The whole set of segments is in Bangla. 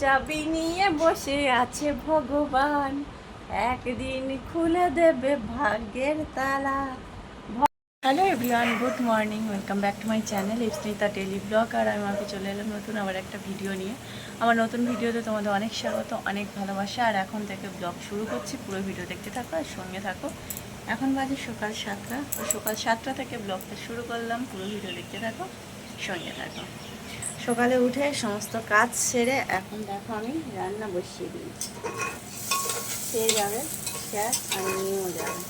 চাবি নিয়ে বসে আছে ভগবান। একদিন খুলে দেবে ভাগ্যের তালা। Hello everyone good morning welcome back to my channel Ipsanita tele blog আর আমি আমাকে চলে এলাম নতুন আবার একটা ভিডিও নিয়ে। আমার নতুন ভিডিওতে তোমাদের অনেক স্বাগত, অনেক ভালোবাসা, আর এখন থেকে ব্লগ শুরু করছি, পুরো ভিডিও দেখতে থাকো আর সঙ্গে থাকো। এখন বাজে সকাল সাতটা সকাল সাতটা থেকে ব্লগটা শুরু করলাম, পুরো ভিডিও দেখতে থাকো, সঙ্গে থাকো। সকালে উঠে সমস্ত কাজ সেরে এখন দেখো আমি রান্না বসিয়ে দিয়েছি। সে যাবে স্যার আর নিয়েও যাবে।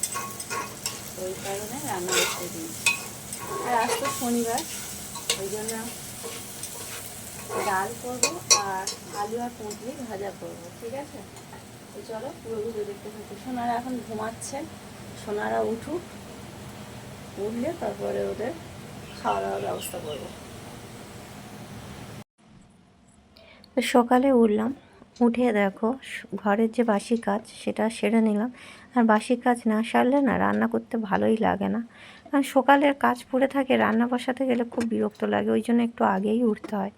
ওই কারণে রান্না বসিয়ে দিয়েছি। আর আজ তো শনিবার, ওই জন্য ডাল করব আর আলু আর পুঁটলি ভাজা করব, ঠিক আছে? তো চলো, পুরো ভিডিও দেখতে থাকি। সোনারা এখন ঘুমাচ্ছে, সোনারা উঠুক, উঠলে তারপরে ওদের খাওয়া দাওয়ার ব্যবস্থা করব। তো সকালে উঠলাম, উঠে দেখো ঘরের যে বাসি কাজ সেটা সেরে নিলাম। আর বাসি কাজ না সারলে না রান্না করতে ভালোই লাগে না। কারণ সকালের কাজ পড়ে থাকে, রান্না বসাতে গেলে খুব বিরক্ত লাগে, ওই জন্য একটু আগেই উঠতে হয়।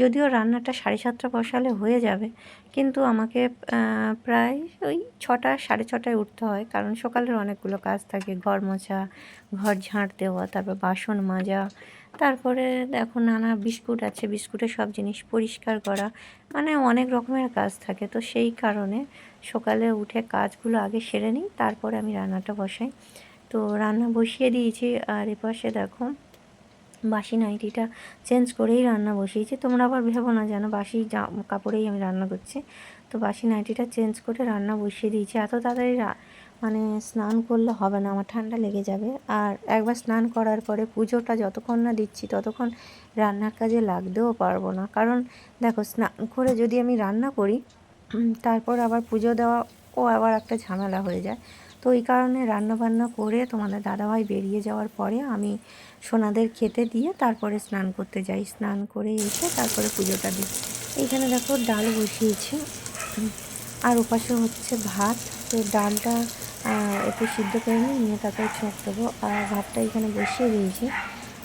যদিও রান্নাটা সাড়ে সাতটা বসালে হয়ে যাবে, কিন্তু আমাকে প্রায় ওই ছটা, সাড়ে ছটায় উঠতে হয়, কারণ সকালের অনেকগুলো কাজ থাকে। ঘর মোছা, ঘর ঝাঁট দেওয়া, তারপর বাসন মাজা তারপরে দেখো নানা বিস্কুট আছে, বিস্কুটে সব জিনিস পরিষ্কার করা। মানে অনেক রকমের কাজ থাকে, তো সেই কারণে সকালে উঠে কাজগুলো আগে সেরে নিই, তারপরে আমি রান্নাটা বসাই। তো রান্না বসিয়ে দিয়েছি, আর এপাশে দেখো বাসি নাইটিটা চেঞ্জ করেই রান্না বসিয়েছি। তোমরা আবার ভেবো না যেন বাসি কাপড়েই আমি রান্না করছি। তো বাসি নাইটিটা চেঞ্জ করে রান্না বসিয়ে দিয়েছি। এত তাড়াতাড়ি মানে স্নান করলে হবে না, আমার ঠান্ডা লেগে যাবে। আর একবার স্নান করার পরে পুজোটা যতক্ষণ না দিচ্ছি, ততক্ষণ রান্নার কাজে লাগতেও পারব না। কারণ দেখো, স্নান করে যদি আমি রান্না করি তারপর আবার পুজো দেওয়া ও আবার একটা ঝামেলা হয়ে যায়। তো ওই কারণে রান্না বান্না করে তোমাদের দাদাভাই বেরিয়ে যাওয়ার পরে আমি সোনাদের খেতে দিয়ে তারপরে স্নান করতে যাই। স্নান করে এসে তারপরে পুজোটা দিই। এইখানে দেখো ডাল বসিয়েছি। আর ওপাশে হচ্ছে ভাত। তো ডালটা একটু সিদ্ধ করে নিয়ে নিয়ে তারপরে ছোঁক দেবো। আর ভাতটা এখানে বসিয়ে দিয়েছি।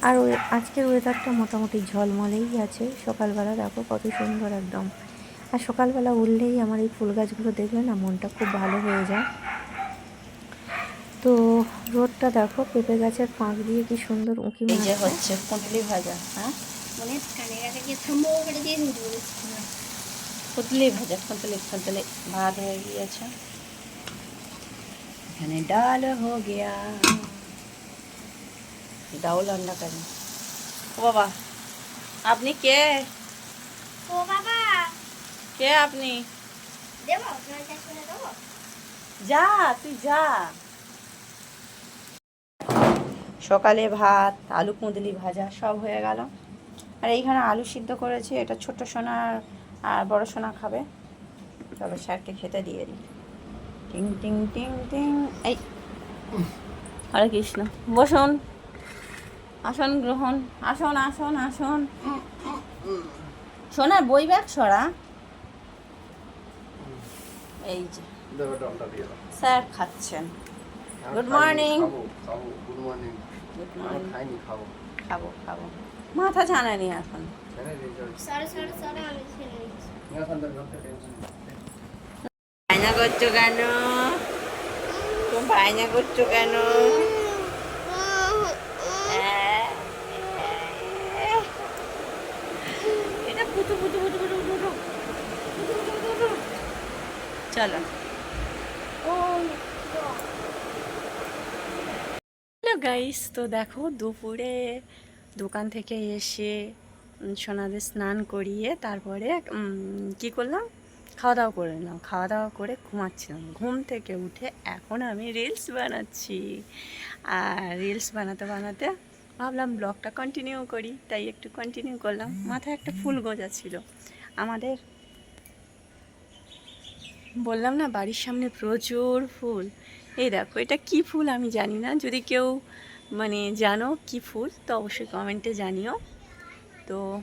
আর ওই আজকের ওয়েদারটা মোটামুটি ঝলমলেই আছে। সকালবেলা দেখো কত সুন্দর একদম। আর সকালবেলা উঠলেই আমার এই ফুল গাছগুলো দেখলে না মনটা খুব ভালো হয়ে যায়। তো রোদটা দেখো পেঁপে গাছের ফাঁক দিয়ে কি সুন্দর উঁকি এই হচ্ছে পুঁটলি ভাজা হ্যাঁ? মনে কানে কাছে গিয়ে থামো দিয়ে দিন পুতলি ভাজা? পুতলি পুতলি ভাত হয়ে গিয়েছে। এখানে ডাল হো গিয়া। ডাউল রান্না করেন ও বাবা আপনি কে? ও বাবা। কে আপনি? যা তুই যা। সকালে ভাত আলু কুঁদলি ভাজা সব হয়ে গেল। আর এইখানে আলু সিদ্ধ করেছি এটা ছোট সোনা আর বড় সোনা খাবে। তবে স্যারকে খেতে দিয়ে দিই। টিং টিং টিং টিং। এই। হরে কৃষ্ণ। বসুন। আসন গ্রহণ। আসন আসন আসন। সোনার বই ব্যাগ সরা। এই যে। স্যার খাচ্ছেন। good morning. গুড মর্নিং খাইনি, খাব। খাব খাব। মাথা জানানি এখন। বায়না করছ কেন? তুমি বায়না করছ কেন? এটা পুটু পুটু পুটু পুটু পুটু চলো। হ্যালো গাইস তো দেখো দুপুরে দোকান থেকে এসে সোনাদের স্নান করিয়ে তারপরে কি করলাম? খাওয়া দাওয়া করে নিলাম। খাওয়া দাওয়া করে ঘুমাচ্ছিলাম। ঘুম থেকে উঠে এখন আমি রিলস বানাচ্ছি। আর রিলস বানাতে বানাতে ভাবলাম ব্লগটা কন্টিনিউ করি, তাই একটু কন্টিনিউ করলাম। মাথায় একটা ফুল গোজা ছিল। আমাদের, বললাম না, বাড়ির সামনে প্রচুর ফুল। এই দেখো, এটা কি ফুল আমি জানি না। যদি কেউ মানে জানো কি ফুল, তো অবশ্যই কমেন্টে জানিও। তো,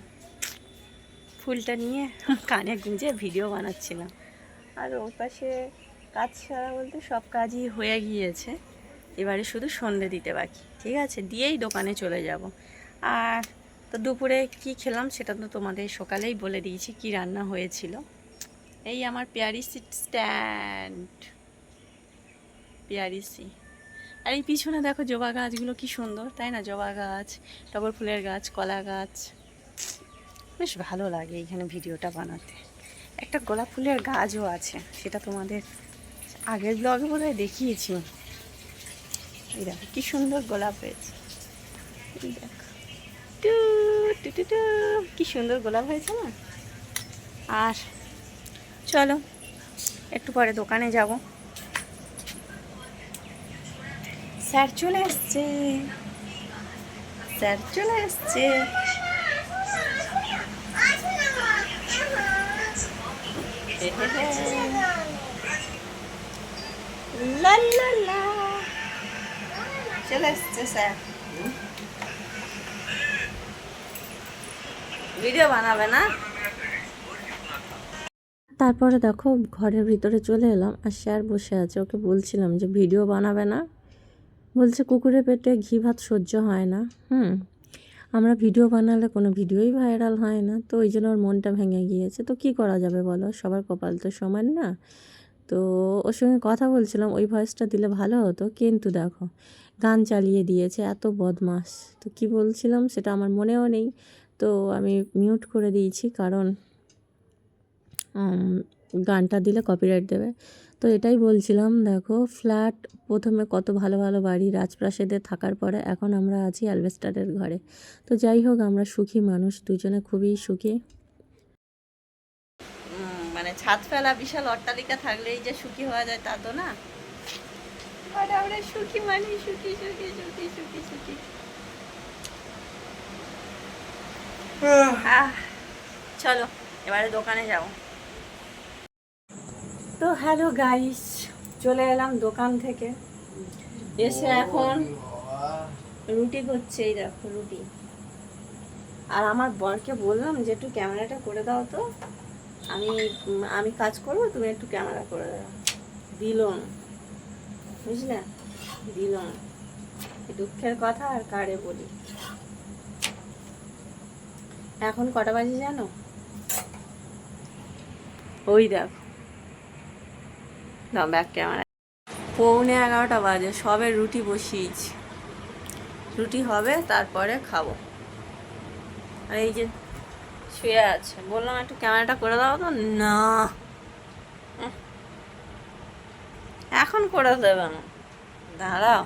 ফুলটা নিয়ে কানে গুঁজে ভিডিও বানাচ্ছিলাম। আর ওর পাশে কাজ ছাড়া বলতে সব কাজই হয়ে গিয়েছে। এবারে শুধু সন্ধে দিতে বাকি। ঠিক আছে, দিয়েই দোকানে চলে যাব। আর তো দুপুরে কি খেলাম সেটা তো তোমাদের সকালেই বলে দিয়েছি, কি রান্না হয়েছিল। এই আমার পিয়ারিসি স্ট্যান্ড। পিয়ারিসি আর এই পিছনে দেখো জবা গাছগুলো কি সুন্দর, তাই না? জবা গাছ, টগর ফুলের গাছ, কলা গাছ। বেশ ভালো লাগে এইখানে ভিডিওটা বানাতে। একটা গোলাপ ফুলের গাছও আছে, সেটা তোমাদের আগের ব্লগে বোধ হয় দেখিয়েছি। এই দেখো, কি সুন্দর গোলাপ হয়েছে। এই দেখো। টু টু টু, কি সুন্দর গোলাপ হয়েছে না? আর চলো, একটু পরে দোকানে যাব। স্যার চলে এসছে স্যার চলে লা। চলে এসছে স্যার। ভিডিও বানাবে না? তারপরে দেখো ঘরের ভিতরে চলে এলাম, আর স্যার বসে আছে, ওকে বলছিলাম যে ভিডিও বানাবে না। বলছে, কুকুরের পেটে ঘি ভাত সহ্য হয় না। হুম, আমরা ভিডিও বানালে কোনো ভিডিওই ভাইরাল হয় না। তো ওই জন্য ওর মনটা ভেঙে গিয়েছে। তো কি করা যাবে বলো? সবার কপাল তো সমান না। তো ওর সঙ্গে কথা বলছিলাম, ওই ভয়েসটা দিলে ভালো হতো। কিন্তু দেখো, গান চালিয়ে দিয়েছে, এত বদমাস। তো কি বলছিলাম, সেটা আমার মনেও নেই। তো আমি মিউট করে দিয়েছি, কারণ গানটা দিলে কপিরাইট দেবে। তো এটাই বলছিলাম দেখো ফ্ল্যাট প্রথমে কত ভালো ভালো বাড়ি রাজপ্রাসাদে থাকার পরে এখন আমরা আছি অ্যালভেস্টারের ঘরে। তো যাই হোক আমরা সুখী মানুষ দুজনে খুবই সুখী। মানে ছাদ ফেলা বিশাল অট্টালিকা থাকলেই যে সুখী হওয়া যায় তা তো না। আর আমরা সুখী মানে সুখী সুখী সুখী সুখী সুখী। আহ, চলো এবারে দোকানে যাও তো হ্যালো গাইস, চলে এলাম দোকান থেকে। এসে এখন রুটি করছে এই দেখো রুটি। আর আমার বরকে বললাম যে, একটু ক্যামেরাটা করে দাও তো। আমি আমি কাজ করব, তুমি একটু ক্যামেরা করে দাও। দিল বুঝলে? দিল দুঃখের কথা আর কারে বলি? এখন কটা বাজে জানো? ওই দেখো। দাও ব্যাক ক্যামেরা পৌনে এগারোটা বাজে, সবে রুটি বসিয়েছি। রুটি হবে, তারপরে খাব। আর এই যে শুয়ে আছে, বললাম একটু ক্যামেরাটা করে দাও তো। না। এখন করে দেবে না। দাঁড়াও,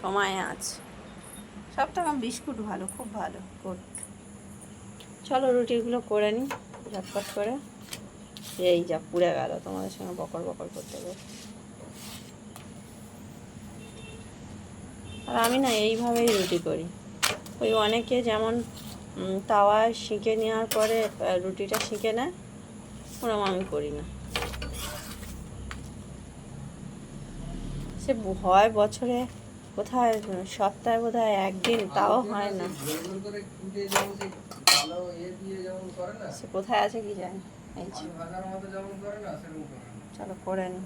সময় আছে। সবটা আমার বিস্কুট ভালো, খুব ভালো গুড চলো রুটিগুলো করে নিই, ঝটপট করে। এই যা পুড়ে গেল। তোমাদের সঙ্গে বকর বকর করতে করতে। আর আমি না এইভাবেই রুটি করি। ওই অনেকে যেমন উম, তাওয়ায় শিখে নেওয়ার পরে রুটিটা শিখে নেয় ওরকম আমি করি না। সে হয় বছরে কোথায় সপ্তাহে বোধ হয় একদিন তাও হয় না। সে কোথায় আছে কি জানি এই যে। চলো করে নি।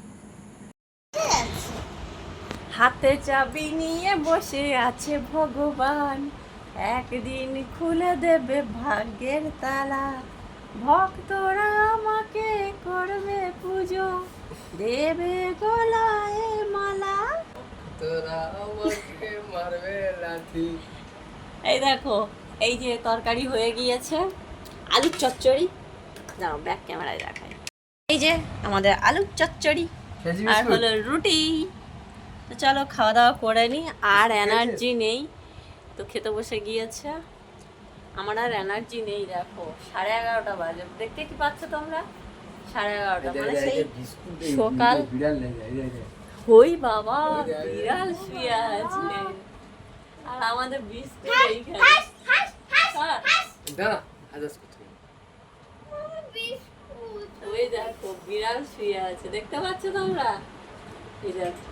হাতে চাবি নিয়ে বসে আছে ভগবান। একদিন খুলে দেবে ভাগ্যের তালা। ভক্তরা আমাকে করবে পুজো। দেবে গলায় মালা। এই দেখো এই যে তরকারি হয়ে গিয়েছে। আলুর চচ্চড়ি। দাঁড়াও ব্যাক ক্যামেরায় দেখাই। এই যে আমাদের আলুর চচ্চড়ি আর হলো রুটি। তো চলো খাওয়া দাওয়া করে নি আর এনার্জি নেই। তো খেতে বসে গিয়েছে। আমার আর এনার্জি নেই দেখো। সাড়ে এগারোটা বাজে। দেখতে কি পাচ্ছ তোমরা? সাড়ে এগারোটা মানে সেই সকাল। হই বাবা। বিড়াল শুয়ে আছে। আর আমাদের বিস্কুট এইখানে। হ্যাঁ, দাঁড়া, ওই দেখো বিড়াল শুয়ে আছে। দেখতে পাচ্ছ তোমরা? এই দেখো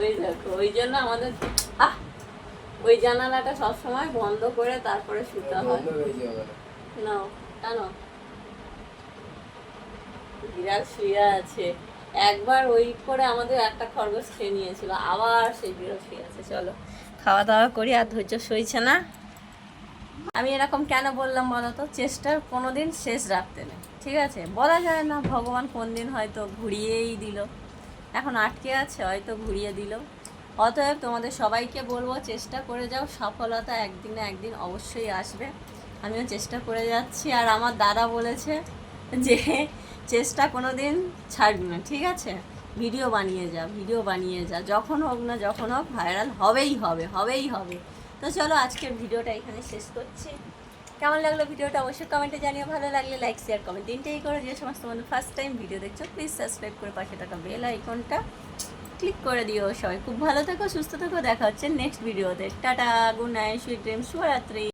ওই দেখো ওই জন্য আমাদের আহ ওই জানালাটা সবসময় বন্ধ করে তারপরে শুতে হয়। না কেন বিড়াল শুয়ে আছে। একবার ওই করে আমাদের একটা খরগোশ খেয়ে নিয়েছিল আবার সেই বিড়াল শুয়ে আছে। চলো খাওয়া দাওয়া করি আর ধৈর্য সইছে না? আমি এরকম কেন বললাম বলো তো? চেষ্টার কোনো দিন শেষ রাখতে নেই। ঠিক আছে? বলা যায় না ভগবান কোন দিন হয়তো ঘুরিয়েই দিল। এখন আটকে আছে, হয়তো ঘুরিয়ে দিল। অতএব তোমাদের সবাইকে বলব, চেষ্টা করে যাও। সফলতা একদিন না একদিন অবশ্যই আসবে। আমিও চেষ্টা করে যাচ্ছি। আর আমার দাদা বলেছে যে, চেষ্টা কোনো দিন ছাড়বি না, ঠিক আছে? ভিডিও বানিয়ে যা, ভিডিও বানিয়ে যা। যখন হোক না যখন হোক, ভাইরাল হবেই হবে হবেই হবে। তো চলো আজকের ভিডিওটা এখানে শেষ করছি। কেমন লাগল ভিডিওটা অবশ্যই কমেন্টে জানিয়ে ভালো লাগলে লাইক শেয়ার কমেন্ট তিনটেই করো। যে সমস্ত বন্ধু ফার্স্ট টাইম ভিডিও দেখছ প্লিজ সাবস্ক্রাইব করে পাশে থাকা বেল আইকনটা ক্লিক করে দিও সবাই। খুব ভালো থেকো, সুস্থ থেকো। দেখা হচ্ছে নেক্সট ভিডিওতে tata good night sweet dream শুভরাত্রি।